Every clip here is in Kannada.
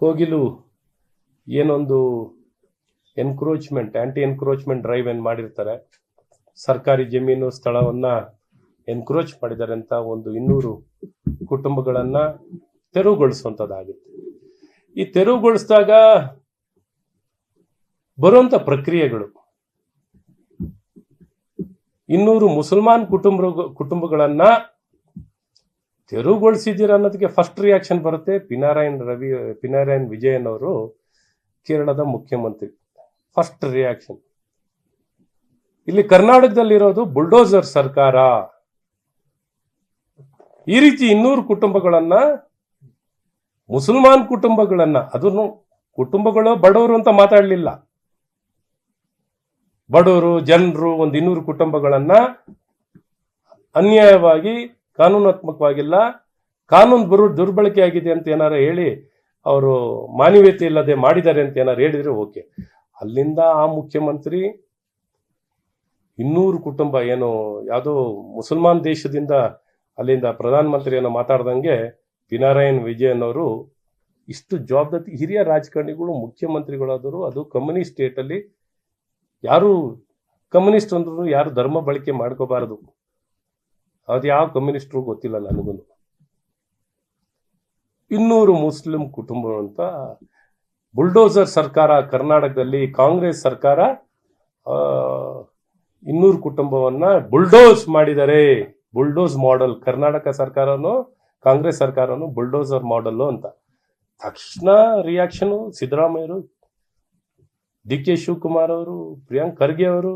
ಕೋಗಿಲು ಏನೊಂದು ಎನ್ಕ್ರೋಚ್ಮೆಂಟ್ ಆಂಟಿ ಎನ್ಕ್ರೋಚ್ಮೆಂಟ್ ಡ್ರೈವ್ ಏನು ಮಾಡಿರ್ತಾರೆ? ಸರ್ಕಾರಿ ಜಮೀನು ಸ್ಥಳವನ್ನ ಎನ್ಕ್ರೋಚ್ ಮಾಡಿದ್ದಾರೆ ಅಂತ ಒಂದು ಇನ್ನೂರು ಕುಟುಂಬಗಳನ್ನ ತೆರವುಗೊಳಿಸುವಂಥದ್ದಾಗುತ್ತೆ. ಈ ತೆರವುಗೊಳಿಸಿದಾಗ ಬರುವಂತ ಪ್ರಕ್ರಿಯೆಗಳು, ಇನ್ನೂರು ಮುಸಲ್ಮಾನ್ ಕುಟುಂಬ ಕುಟುಂಬಗಳನ್ನ ತೆರವುಗೊಳಿಸಿದ್ದೀರ ಅನ್ನೋದಕ್ಕೆ ಫಸ್ಟ್ ರಿಯಾಕ್ಷನ್ ಬರುತ್ತೆ. ಪಿನಾರಾಯಣ್ ರವಿ ಪಿನಾರಾಯಣ್ ವಿಜಯನ್ ಅವರು ಕೇರಳದ ಮುಖ್ಯಮಂತ್ರಿ. ಫಸ್ಟ್ ರಿಯಾಕ್ಷನ್ ಇಲ್ಲಿ ಕರ್ನಾಟಕದಲ್ಲಿರೋದು ಬುಲ್ಡೋಸರ್ ಸರ್ಕಾರ. ಈ ರೀತಿ ಇನ್ನೂರು ಕುಟುಂಬಗಳನ್ನ, ಮುಸಲ್ಮಾನ್ ಕುಟುಂಬಗಳನ್ನ, ಅದನ್ನು ಕುಟುಂಬಗಳು ಬಡವರು ಅಂತ ಮಾತಾಡಲಿಲ್ಲ. ಬಡವರು, ಜನರು, ಒಂದು ಇನ್ನೂರು ಕುಟುಂಬಗಳನ್ನ ಅನ್ಯಾಯವಾಗಿ ಕಾನೂನಾತ್ಮಕವಾಗಿಲ್ಲ. ಕಾನೂನು ಬರು ದುರ್ಬಳಕೆ ಆಗಿದೆ ಅಂತ ಏನಾರ ಹೇಳಿ ಅವರು ಮಾನವೀಯತೆ ಇಲ್ಲದೆ ಮಾಡಿದ್ದಾರೆ ಅಂತ ಏನಾರು ಹೇಳಿದ್ರೆ ಓಕೆ. ಅಲ್ಲಿಂದ ಆ ಮುಖ್ಯಮಂತ್ರಿ ಇನ್ನೂರು ಕುಟುಂಬ ಏನು ಯಾವುದೋ ಮುಸಲ್ಮಾನ್ ದೇಶದಿಂದ ಅಲ್ಲಿಂದ ಪ್ರಧಾನಮಂತ್ರಿ ಏನೋ ಮಾತಾಡ್ದಂಗೆ ಪಿನಾರಾಯಣ್ ವಿಜಯನ್ ಅವರು ಇಷ್ಟು ಜವಾಬ್ದಾರಿ ಹಿರಿಯ ರಾಜಕಾರಣಿಗಳು, ಮುಖ್ಯಮಂತ್ರಿಗಳಾದರೂ ಅದು ಕಮ್ಯುನಿಸ್ಟ್ ಸ್ಟೇಟಲ್ಲಿ ಯಾರು ಕಮ್ಯುನಿಸ್ಟ್ ಅಂದ್ರೂ ಯಾರು ಧರ್ಮ ಬಳಕೆ ಮಾಡ್ಕೋಬಾರದು. ಅದು ಯಾವ ಕಮ್ಯುನಿಸ್ಟ್ರು ಗೊತ್ತಿಲ್ಲ ನನಗೂ. ಇನ್ನೂರು ಮುಸ್ಲಿಂ ಕುಟುಂಬ ಅಂತ ಬುಲ್ಡೋಸರ್ ಸರ್ಕಾರ, ಕರ್ನಾಟಕದಲ್ಲಿ ಕಾಂಗ್ರೆಸ್ ಸರ್ಕಾರ ಇನ್ನೂರು ಕುಟುಂಬವನ್ನ ಬುಲ್ಡೋಸ್ ಮಾಡಿದ್ದಾರೆ ಬುಲ್ಡೋಸ್ ಮಾಡೆಲ್, ಕರ್ನಾಟಕ ಸರ್ಕಾರನು, ಕಾಂಗ್ರೆಸ್ ಸರ್ಕಾರನು ಬುಲ್ಡೋಸರ್ ಮಾಡೆಲ್ ಅಂತ. ತಕ್ಷಣ ರಿಯಾಕ್ಷನ್ ಸಿದ್ದರಾಮಯ್ಯರು ಡಿ ಕೆ ಶಿವಕುಮಾರ್ ಅವರು, ಪ್ರಿಯಾಂಕ್ ಖರ್ಗೆ ಅವರು,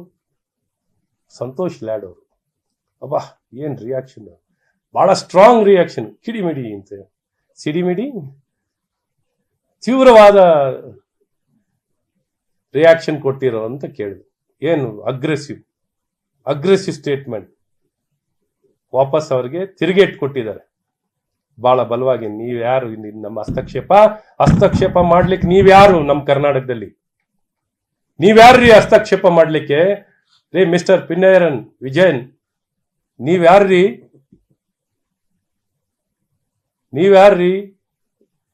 ಸಂತೋಷ್ ಲ್ಯಾಡ್ ಅವರು. ಅಬ್ಬಾ, ಏನ್ ರಿಯಾಕ್ಷನ್ ಬಹಳ ಸ್ಟ್ರಾಂಗ್ ರಿಯಾಕ್ಷನ್ ಕಿಡಿಮಿಡಿ ಅಂತ. ಸಿಡಿಮಿಡಿ? ತೀವ್ರವಾದ ರಿಯಾಕ್ಷನ್ ಕೊಟ್ಟಿರೋ ಅಂತ ಕೇಳಿದ್ರು ಏನು ಅಗ್ರೆಸಿವ್ ಅಗ್ರೆಸಿವ್ ಸ್ಟೇಟ್ಮೆಂಟ್ ವಾಪಸ್ ಅವರಿಗೆ ತಿರುಗೇಟ್ ಕೊಟ್ಟಿದ್ದಾರೆ. ಬಹಳ ಬಲವಾಗಿ, ನೀವ್ ಯಾರು? ನಮ್ಮ ಹಸ್ತಕ್ಷೇಪ? ಹಸ್ತಕ್ಷೇಪ ಮಾಡ್ಲಿಕ್ಕೆ ನೀವ್ಯಾರು ನಮ್ಮ ಕರ್ನಾಟಕದಲ್ಲಿ? ನೀವ್ಯಾರ್ರಿ ಹಸ್ತಕ್ಷೇಪ ಮಾಡ್ಲಿಕ್ಕೆ? ರೇ, ಮಿಸ್ಟರ್ ಪಿನ್ನೇರನ್ ವಿಜಯನ್ ನೀವ್ಯಾರ್ರಿ? ನೀವ್ಯಾರ್ರಿ?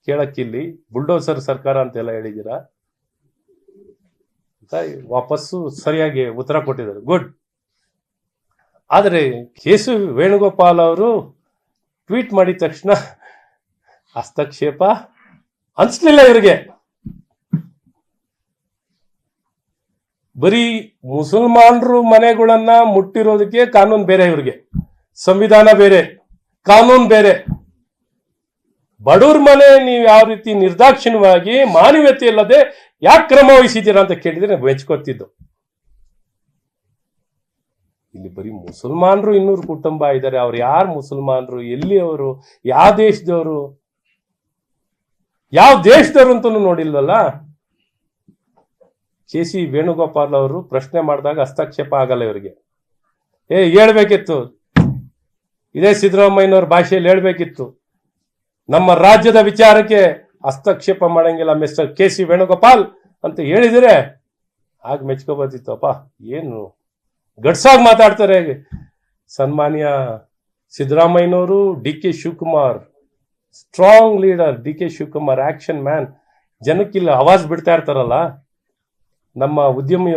ಕೇಳಕ್ಕಿಲ್ಲಿ ಬುಲ್ಡೋಸರ್ ಸರ್ಕಾರ ಅಂತೆಲ್ಲ ಹೇಳಿದ್ದೀರಾ? ಅಂತ ವಾಪಸ್ಸು ಸರಿಯಾಗಿ ಉತ್ತರ ಕೊಟ್ಟಿದ್ದಾರೆ. ಗುಡ್. ಆದರೆ ಕೇಸು ವೇಣುಗೋಪಾಲ್ ಅವರು ಟ್ವೀಟ್ ಮಾಡಿದ ತಕ್ಷಣ ಹಸ್ತಕ್ಷೇಪ ಅನ್ಸ್ಲಿಲ್ಲ ಇವರಿಗೆ. ಬರೀ ಮುಸಲ್ಮಾನರು ಮನೆಗಳನ್ನ ಮುಟ್ಟಿರೋದಕ್ಕೆ ಕಾನೂನು ಬೇರೆ ಇವ್ರಿಗೆ. ಸಂವಿಧಾನ ಬೇರೆ, ಕಾನೂನು ಬೇರೆ. ಬಡವ್ರ ಮನೆ ನೀವು ಯಾವ ರೀತಿ ನಿರ್ದಾಕ್ಷಿಣ್ಯವಾಗಿ ಮಾನವೀಯತೆ ಇಲ್ಲದೆ ಯಾಕೆ ಕ್ರಮ ವಹಿಸಿದ್ದೀರಾ ಅಂತ ಕೇಳಿದ್ರೆ ಮೆಚ್ಕೋತಿದ್ದು ಇಲ್ಲಿ ಬರೀ ಮುಸಲ್ಮಾನರು ಇನ್ನೂರು ಕುಟುಂಬ ಇದ್ದಾರೆ. ಅವ್ರು ಯಾರು ಮುಸಲ್ಮಾನರು? ಎಲ್ಲಿ ಅವರು ಯಾವ ದೇಶದವರು? ಯಾವ ದೇಶದವರು ಅಂತಲೂ ನೋಡಿಲ್ವಲ್ಲ? ಕೆ ಸಿ ವೇಣುಗೋಪಾಲ್ ಅವರು ಪ್ರಶ್ನೆ ಮಾಡಿದಾಗ ಹಸ್ತಕ್ಷೇಪ ಆಗಲ್ಲ ಇವರಿಗೆ. ಏ, ಹೇಳ್ಬೇಕಿತ್ತು. ಇದೇ ಸಿದ್ದರಾಮಯ್ಯನವ್ರ ಭಾಷೆಯಲ್ಲಿ ಹೇಳ್ಬೇಕಿತ್ತು. ನಮ್ಮ ರಾಜ್ಯದ ವಿಚಾರಕ್ಕೆ ಹಸ್ತಕ್ಷೇಪ ಮಾಡಂಗಿಲ್ಲ ಮಿಸ್ಟರ್ ಕೆ ಸಿ ವೇಣುಗೋಪಾಲ್ ಅಂತ ಹೇಳಿದ್ರೆ ಆಗ ಮೆಚ್ಕೋಬೋದಿತ್ತು ಅಪ್ಪ ಏನು? ಗಡ್ಸಾಗಿ ಮಾತಾಡ್ತಾರೆ. ಸನ್ಮಾನ್ಯ ಸಿದ್ದರಾಮಯ್ಯನವರು, D K Shivakumar. Strong leader D K Shivakumar action man ಜನಕ್ಕಿಲ್ಲ ಅವಾಜ್ ಬಿಡ್ತಾ ಇರ್ತಾರಲ್ಲ. ನಮ್ಮ ಉದ್ಯಮಿ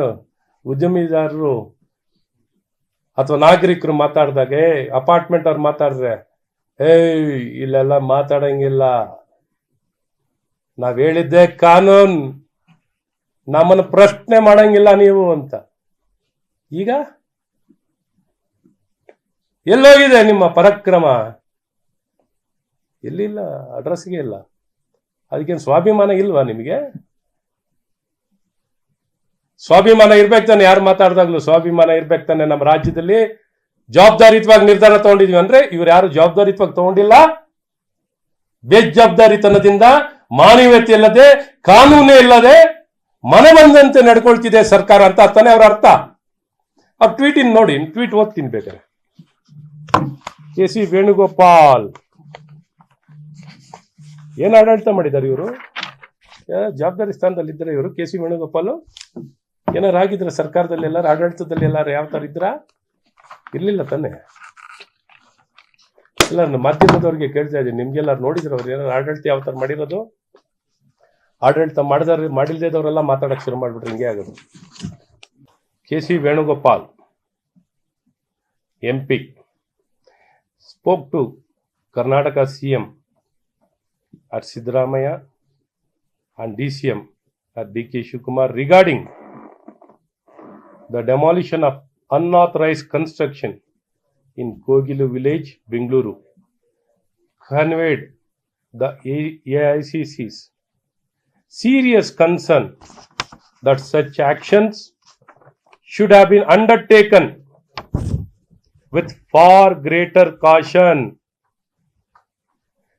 ಉದ್ಯಮಿದಾರರು ಅಥವಾ ನಾಗರಿಕರು ಮಾತಾಡಿದಾಗ ಏ ಅಪಾರ್ಟ್ಮೆಂಟ್ ಅವ್ರು ಮಾತಾಡಿದ್ರೆ, ಏಯ್, ಇಲ್ಲೆಲ್ಲ ಮಾತಾಡಂಗಿಲ್ಲ. ನಾವ್ ಹೇಳಿದ್ದೆ ಕಾನೂನ್. ನಮ್ಮನ್ನ ಪ್ರಶ್ನೆ ಮಾಡಂಗಿಲ್ಲ ನೀವು ಅಂತ. ಈಗ? ಎಲ್ಲೋಗಿದೆ ನಿಮ್ಮ ಪರಕ್ರಮ. ಎಲ್ಲಿಲ್ಲ? ಅಡ್ರೆಸ್ಗೆ ಇಲ್ಲ. ಅದಕ್ಕೇನು ಸ್ವಾಭಿಮಾನ ಇಲ್ವಾ ನಿಮಗೆ? ಸ್ವಾಭಿಮಾನ ಇರ್ಬೇಕು ತಾನೆ, ಯಾರು ಮಾತಾಡ್ದಾಗ್ಲೂ ಸ್ವಾಭಿಮಾನ ಇರ್ಬೇಕು ತಾನೆ ನಮ್ಮ ರಾಜ್ಯದಲ್ಲಿ. ಜವಾಬ್ದಾರಿಯುತವಾಗಿ ನಿರ್ಧಾರ ತಗೊಂಡಿದ್ವಿ ಅಂದ್ರೆ ಇವ್ರು ಯಾರು ಜವಾಬ್ದಾರಿಯುತವಾಗಿ ತಗೊಂಡಿಲ್ಲ. ಬೇಜವಾಬ್ದಾರಿತನದಿಂದ ಮಾನವೀಯತೆ ಇಲ್ಲದೆ, ಕಾನೂನೇ ಇಲ್ಲದೆ ಮನೆ ಬಂದಂತೆ ನಡ್ಕೊಳ್ತಿದೆ ಸರ್ಕಾರ ಅಂತ ಅರ್ಥನೆ ಅವ್ರ ಅರ್ಥ. ಅವ್ರ ಟ್ವೀಟ್ ಇನ್ ನೋಡಿ ಟ್ವೀಟ್ ಓದ್ತೀನಿ ಬೇಕಾರೆ. K C Venugopal. ಏನ್ ಆಡಳಿತ ಮಾಡಿದ್ದಾರೆ ಇವರು? ಜವಾಬ್ದಾರಿ ಸ್ಥಾನದಲ್ಲಿದ್ದಾರೆ ಇವರು, ಕೆ ಸಿ ವೇಣುಗೋಪಾಲ್. ಏನಾರು ಆಗಿದ್ರೆ ಸರ್ಕಾರದಲ್ಲಿ ಎಲ್ಲಾರು, ಆಡಳಿತದಲ್ಲಿ ಎಲ್ಲಾರು ಯಾವ ತರ ಇದ್ರ? ಇರ್ಲಿಲ್ಲ ತಾನೆ. ಎಲ್ಲ ಮಾಧ್ಯಮದವ್ರಿಗೆ ಕೇಳ್ತಾ ಇದ್ದೀನಿ. ನಿಮ್ಗೆಲ್ಲಾರು ನೋಡಿದ್ರು ಅವ್ರು ಏನಾರು ಆಡಳಿತ ಯಾವ ಥರ ಮಾಡಿರೋದು? ಆಡಳಿತ ಮಾಡಿದವ್ರು ಮಾಡಿಲ್ದೇದವರೆಲ್ಲ ಮಾತಾಡಕ್ ಶುರು ಮಾಡ್ಬಿಟ್ರೆ ಹಿಂಗೆ ಆಗೋದು. K C Venugopal, M P, spoke to Karnataka C M at Sidramaya and ಆರ್ at K Shivakumar regarding the demolition of unauthorized construction in Kogilu village, Bengaluru, conveyed the AICC's serious concern that such actions should have been undertaken with far greater caution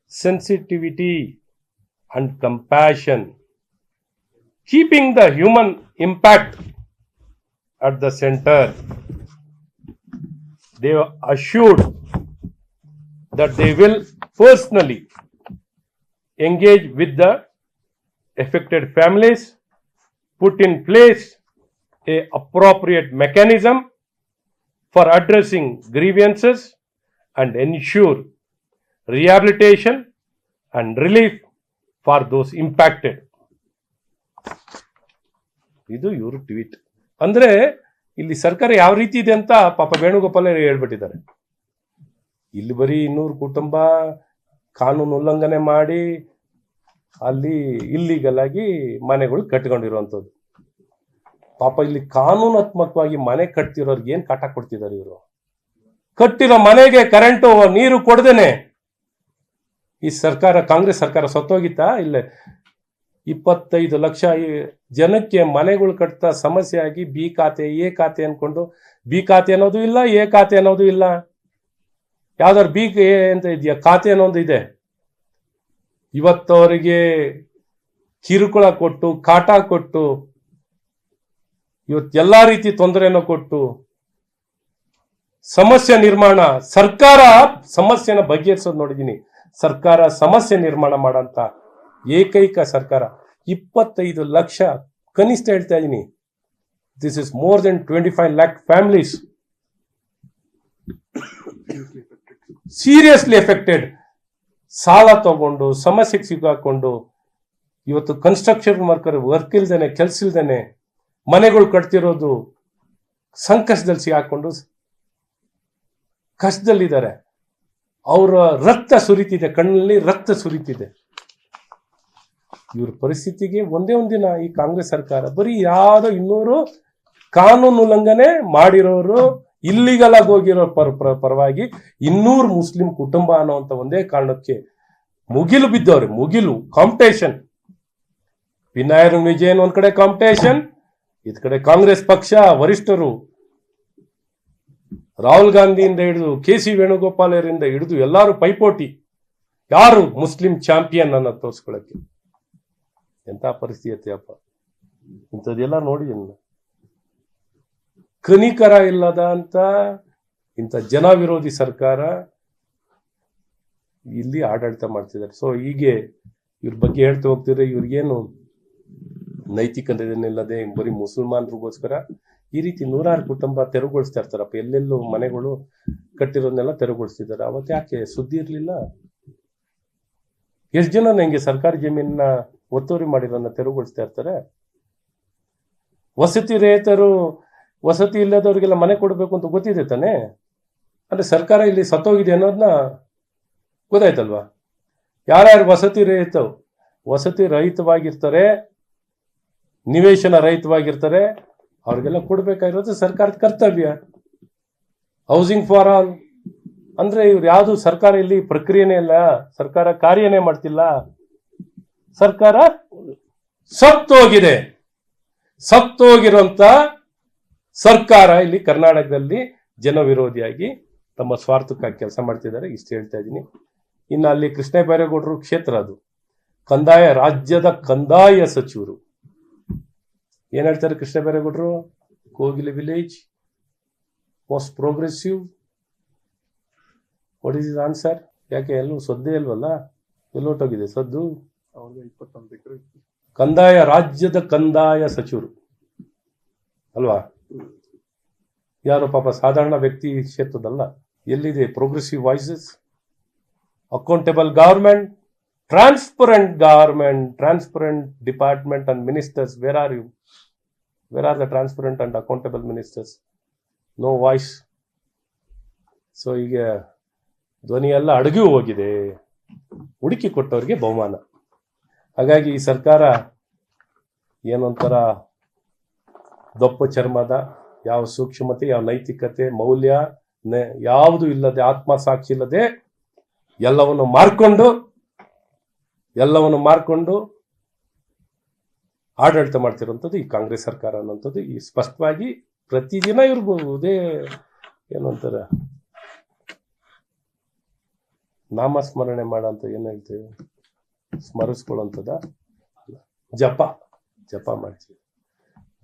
sensitivity and compassion, keeping the human impact at the center. They were assured that they will personally engage with the affected families, put in place a appropriate mechanism for addressing grievances and ensure rehabilitation and relief for those impacted. ಇದು ಇವರು ಟ್ವೀಟ್ ಅಂದ್ರೆ ಇಲ್ಲಿ ಸರ್ಕಾರ ಯಾವ ರೀತಿ ಇದೆ ಅಂತ ಪಾಪ ವೇಣುಗೋಪಾಲ ಹೇಳ್ಬಿಟ್ಟಿದ್ದಾರೆ. ಇಲ್ಲಿ ಬರೀ ಇನ್ನೂರು ಕುಟುಂಬ ಕಾನೂನು ಉಲ್ಲಂಘನೆ ಮಾಡಿ ಅಲ್ಲಿ ಇಲ್ಲಿಗಲ್ ಆಗಿ ಮನೆಗಳು ಕಟ್ಕೊಂಡಿರುವಂಥದ್ದು ಪಾಪ ಇಲ್ಲಿ ಕಾನೂನಾತ್ಮಕವಾಗಿ ಮನೆ ಕಟ್ತಿರೋರ್ಗೆ ಏನ್ ಕಾಟ ಕೊಡ್ತಿದ್ದಾರೆ ಇವರು? ಕಟ್ಟಿರೋ ಮನೆಗೆ ಕರೆಂಟು ನೀರು ಕೊಡ್ದೇನೆ. ಈ ಸರ್ಕಾರ, ಕಾಂಗ್ರೆಸ್ ಸರ್ಕಾರ ಸತ್ತೋಗಿತ್ತಾ? ಇಲ್ಲ ಇಪ್ಪತ್ತೈದು ಲಕ್ಷ ಜನಕ್ಕೆ ಮನೆಗಳು ಕಟ್ತಾ ಸಮಸ್ಯೆ ಆಗಿ ಬಿ ಖಾತೆ, ಎ ಖಾತೆ ಅನ್ಕೊಂಡು, ಬಿ ಖಾತೆ ಅನ್ನೋದು ಇಲ್ಲ, ಎ ಖಾತೆ ಅನ್ನೋದು ಇಲ್ಲ. ಯಾವ್ದಾದ್ರು ಬಿ ಅಂತ ಇದೆಯಾ? ಖಾತೆ ಅನ್ನೋದು ಇದೆ. ಇವತ್ತವರಿಗೆ ಕಿರುಕುಳ ಕೊಟ್ಟು, ಕಾಟ ಕೊಟ್ಟು, ಇವತ್ತು ಎಲ್ಲಾ ರೀತಿ ತೊಂದರೆಯನ್ನು ಕೊಟ್ಟು, ಸಮಸ್ಯೆ ನಿರ್ಮಾಣ, ಸರ್ಕಾರ ಸಮಸ್ಯೆನ ಬಗೆಹರಿಸೋದು ನೋಡಿದ್ದೀನಿ ಸರ್ಕಾರ ಸಮಸ್ಯೆ ನಿರ್ಮಾಣ ಮಾಡಂತ ಏಕೈಕ ಸರ್ಕಾರ. ಇಪ್ಪತ್ತೈದು ಲಕ್ಷ ಕನಿಷ್ಠ ಹೇಳ್ತಾ ಇದ್ದೀನಿ this is more than twenty five lakh families seriously affected ಸಾಲ ತಗೊಂಡು, ಸಮಸ್ಯೆಗೆ ಸಿಗಾಕೊಂಡು ಇವತ್ತು ಕನ್ಸ್ಟ್ರಕ್ಷನ್ ವರ್ಕರ್ ವರ್ಕ್ ಇಲ್ದೇನೆ, ಕೆಲಸ ಇಲ್ದೇನೆ, ಮನೆಗಳು ಕಟ್ತಿರೋದು ಸಂಕಷ್ಟದಲ್ಲಿ ಸಿಗಾಕೊಂಡು ಕಷ್ಟದಲ್ಲಿದ್ದಾರೆ. ಅವರ ರಕ್ತ ಸುರಿತಿದೆ, ಕಣ್ಣಲ್ಲಿ ರಕ್ತ ಸುರಿತಿದೆ. ಇವ್ರ ಪರಿಸ್ಥಿತಿಗೆ ಒಂದೇ ಒಂದಿನ ಈ ಕಾಂಗ್ರೆಸ್ ಸರ್ಕಾರ, ಬರೀ ಯಾವುದೋ ಇನ್ನೂರು ಕಾನೂನು ಉಲ್ಲಂಘನೆ ಮಾಡಿರೋರು ಇಲ್ಲಿಗಲ್ ಹೋಗಿರೋ ಪರ, ಪರ- ಪರವಾಗಿ ಇನ್ನೂರು ಮುಸ್ಲಿಂ ಕುಟುಂಬ ಅನ್ನೋಂತ ಒಂದೇ ಕಾರಣಕ್ಕೆ ಮುಗಿಲು ಬಿದ್ದವ್ರೆ, ಮುಗಿಲು ಕಾಂಪಿಟೇಷನ್ ವಿನಾಯಕ ವಿಜಯನ್ ಒಂದ್ ಕಡೆ ಕಾಂಪಿಟೇಷನ್ ಇದ್ ಕಡೆ ಕಾಂಗ್ರೆಸ್ ಪಕ್ಷ, ವರಿಷ್ಠರು ರಾಹುಲ್ ಗಾಂಧಿಯಿಂದ ಹಿಡಿದು ಕೆ ಸಿ ವೇಣುಗೋಪಾಲರಿಂದ ಹಿಡಿದು ಎಲ್ಲಾರು ಪೈಪೋಟಿ. ಯಾರು ಮುಸ್ಲಿಂ ಚಾಂಪಿಯನ್ ಅನ್ನ ತೋರಿಸ್ಕೊಳಕ್ಕೆ? ಎಂತ ಪರಿಸ್ಥಿತಿ ಅಪ್ಪ? ಇಂಥದ್ದೆಲ್ಲ ನಾನು. ಕನಿಕರ ಇಲ್ಲದ ಅಂತ ಇಂಥ ಜನ ವಿರೋಧಿ ಸರ್ಕಾರ ಇಲ್ಲಿ ಆಡಳಿತ ಮಾಡ್ತಿದ್ದಾರೆ. ಸೊ ಹೀಗೆ ಇವ್ರ ಬಗ್ಗೆ ಹೇಳ್ತಾ ಹೋಗ್ತಿದ್ರೆ ಇವ್ರಿಗೇನು ನೈತಿಕತೆಯನ್ನಿಲ್ಲದೆ ಬರೀ ಮುಸಲ್ಮಾನರಿಗೋಸ್ಕರ ಈ ರೀತಿ ನೂರಾರು ಕುಟುಂಬ ತೆರವುಗೊಳಿಸ್ತಾ ಇರ್ತಾರಪ್ಪ. ಎಲ್ಲೆಲ್ಲೂ ಮನೆಗಳು ಕಟ್ಟಿರೋದನ್ನೆಲ್ಲ ತೆರವುಗೊಳಿಸ್ತಿದ್ದಾರೆ. ಅವತ್ತು ಯಾಕೆ ಸುದ್ದಿ ಇರಲಿಲ್ಲ? ಎಷ್ಟು ಜನ ನಂಗೆ ಸರ್ಕಾರಿ ಜಮೀನನ್ನ ಒತ್ತುವರಿ ಮಾಡಿರೋದನ್ನ ತೆರವುಗೊಳಿಸ್ತಾ ಇರ್ತಾರೆ. ವಸತಿ ರಹಿತರು ವಸತಿ ಇಲ್ಲದವರಿಗೆಲ್ಲ ಮನೆ ಕೊಡಬೇಕು ಅಂತ ಗೊತ್ತಿದೆ ತಾನೆ? ಅಂದ್ರೆ ಸರ್ಕಾರ ಇಲ್ಲಿ ಸತ್ತೋಗಿದೆ ಅನ್ನೋದನ್ನ ಗೊತ್ತಾಯ್ತಲ್ವಾ? ಯಾರ್ಯಾರು ವಸತಿ ರಹಿತ ವಸತಿ ರಹಿತವಾಗಿರ್ತಾರೆ, ನಿವೇಶನ ರಹಿತವಾಗಿರ್ತಾರೆ, ಅವ್ರಿಗೆಲ್ಲ ಕೊಡ್ಬೇಕಾಗಿರೋದು ಸರ್ಕಾರದ ಕರ್ತವ್ಯ. ಹೌಸಿಂಗ್ ಫಾರ್ ಆಲ್ ಅಂದ್ರೆ ಇವ್ರು ಯಾವುದು ಸರ್ಕಾರ ಇಲ್ಲಿ ಪ್ರಕ್ರಿಯೆನೇ ಇಲ್ಲ, ಸರ್ಕಾರ ಕಾರ್ಯನೇ ಮಾಡ್ತಿಲ್ಲ. ಸರ್ಕಾರ ಸತ್ತೋಗಿದೆ. ಸತ್ತೋಗಿರುವಂತ ಸರ್ಕಾರ ಇಲ್ಲಿ ಕರ್ನಾಟಕದಲ್ಲಿ ಜನ ವಿರೋಧಿಯಾಗಿ ತಮ್ಮ ಸ್ವಾರ್ಥಕ್ಕಾಗಿ ಕೆಲಸ ಮಾಡ್ತಿದ್ದಾರೆ. ಇಷ್ಟು ಹೇಳ್ತಾ ಇದ್ದೀನಿ. ಇನ್ನು ಅಲ್ಲಿ ಕೃಷ್ಣ ಬೈರೇಗೌಡರು ಕ್ಷೇತ್ರ ಅದು. ಕಂದಾಯ, ರಾಜ್ಯದ ಕಂದಾಯ ಸಚಿವರು. ಏನ್ ಹೇಳ್ತಾರೆ Krishna ಬೈರೇಗೌಡರು Kogilu village most progressive what is is answer ಯಾಕೆ ಎಲ್ಲೂ ಸದ್ದೇ ಇಲ್ವಲ್ಲ ಎಲ್ಲೋಟೋಗಿದೆ. ಸದ್ದು? ಎಕರೆ ಕಂದಾಯ ರಾಜ್ಯದ ಕಂದಾಯ ಸಚಿವರು. ಅಲ್ವಾ? ಯಾರು ಪಾಪ ಸಾಧಾರಣ ವ್ಯಕ್ತಿ ಕ್ಷೇತ್ರದಲ್ಲ. ಎಲ್ಲಿದೆ progressive voices accountable government transparent government transparent department and ministers where are you where are the transparent and accountable ministers no voice so ಈಗ ಧ್ವನಿ ಎಲ್ಲ ಅಡಗಿ ಹೋಗಿದೆ. ಹುಡುಕಿ ಕೊಟ್ಟವರಿಗೆ ಬಹುಮಾನ. ಹಾಗಾಗಿ ಈ ಸರ್ಕಾರ ಏನೊಂಥರ ದಪ್ಪ ಚರ್ಮದ, ಯಾವ ಸೂಕ್ಷ್ಮತೆ, ಯಾವ ನೈತಿಕತೆ, ಮೌಲ್ಯ ಯಾವುದು ಇಲ್ಲದೆ, ಆತ್ಮ ಸಾಕ್ಷಿ ಇಲ್ಲದೆ ಎಲ್ಲವನ್ನು ಮಾರ್ಕೊಂಡು ಎಲ್ಲವನ್ನು ಮಾರ್ಕೊಂಡು ಆಡಳಿತ ಮಾಡ್ತಿರುವಂಥದ್ದು ಈ ಕಾಂಗ್ರೆಸ್ ಸರ್ಕಾರ ಅನ್ನೋಂಥದ್ದು ಈ ಸ್ಪಷ್ಟವಾಗಿ ಪ್ರತಿದಿನ ಇರ್ಬೋದು ಏನು ಅಂತಾರೆ ನಾಮಸ್ಮರಣೆ ಮಾಡಂತ ಏನು ಹೇಳ್ತೀವಿ? ಸ್ಮರಿಸ್ಕೊಳ್ಳೋಂಥದ್ದ ಜಪ ಜಪ ಮಾಡ್ತೀವಿ.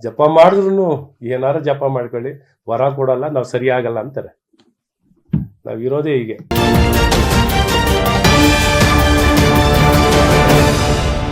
ಜಪ ಮಾಡಿದ್ರು ಏನಾರ ಜಪ ಮಾಡ್ಕೊಳ್ಳಿ. ವರ ಕೊಡಲ್ಲ, ನಾವು ಸರಿಯಾಗಲ್ಲ ಅಂತಾರೆ. ನಾವು ಇರೋದೇ ಹೀಗೆ.